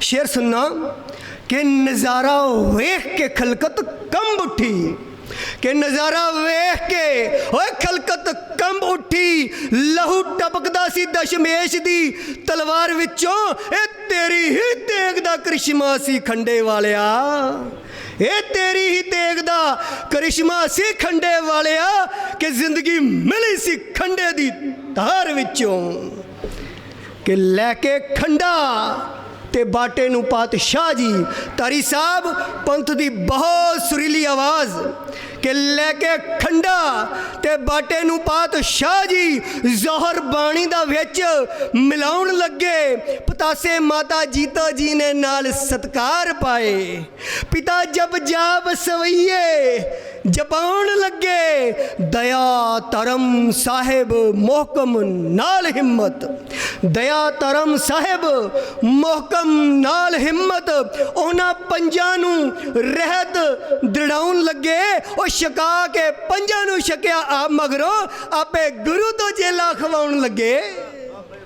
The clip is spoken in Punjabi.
ਸ਼ੇਰ ਸੁਣਨਾ ਕਿ ਨਜ਼ਾਰਾ ਵੇਖ ਕੇ ਖਲਕਤ ਕੰਬ ਉੱਠੀ ਕਿ ਨਜ਼ਾਰਾ ਵੇਖ ਕੇ ਓਏ ਖਲਕਤ ਕੰਬ ਉੱਠੀ ਲਹੂ ਟਪਕਦਾ ਸੀ ਦਸ਼ਮੇਸ਼ ਦੀ ਤਲਵਾਰ ਵਿੱਚੋਂ ਇਹ ਤੇਰੀ ਹੀ ਤੇਗ ਦਾ ਕ੍ਰਿਸ਼ਮਾ ਸੀ ਖੰਡੇ ਵਾਲਿਆ ਇਹ ਤੇਰੀ ਹੀ ਤੇਗ ਦਾ ਕਰਿਸ਼ਮਾ ਸੀ ਖੰਡੇ ਵਾਲਿਆ ਕਿ ਜ਼ਿੰਦਗੀ ਮਿਲੀ ਸੀ ਖੰਡੇ ਦੀ ਧਾਰ ਵਿੱਚੋਂ ਕਿ ਲੈ ਕੇ ਖੰਡਾ ਤੇ ਬਾਟੇ ਨੂੰ ਪਾਤਸ਼ਾਹ ਜੀ ਤਾਰੀ ਸਾਹਿਬ, ਪੰਥ ਦੀ ਬਹੁਤ ਸੁਰੀਲੀ ਆਵਾਜ਼ ਕਿ ਲੈ ਕੇ ਖੰਡਾ ਤੇ ਬਾਟੇ ਨੂੰ ਪਾਤਸ਼ਾਹ ਜੀ, ਜ਼ੋਹਰ ਬਾਣੀ ਦਾ ਵਿੱਚ ਮਿਲਾਉਣ ਲੱਗੇ। ਪਤਾਸੇ ਮਾਤਾ ਜੀਤਾ ਜੀ ਨੇ ਨਾਲ ਸਤਕਾਰ ਪਾਏ। ਪਿਤਾ ਜਬ ਜਾਪ ਸਵਈਏ, ਜਪਾਉਣ ਲੱਗੇ। ਦਇਆ ਧਰਮ ਸਾਹਿਬ, ਮੋਹਕਮ ਨਾਲ ਹਿੰਮਤ। ਦਇਆ ਧਰਮ ਸਾਹਿਬ, ਮੋਹਕਮ ਨਾਲ ਹਿੰਮਤ, ਉਹਨਾਂ ਪੰਜਾਂ ਨੂੰ ਰਹਿਤ ਦੜਾਉਣ ਲੱਗੇ। ਉਹ ਛਕਾ ਕੇ ਪੰਜਾਂ ਨੂੰ ਛਕਿਆ ਆ ਮਗਰੋਂ ਆਪੇ ਗੁਰੂ ਤੋਂ ਜੇਲਾ ਖਵਾਉਣ ਲੱਗੇ।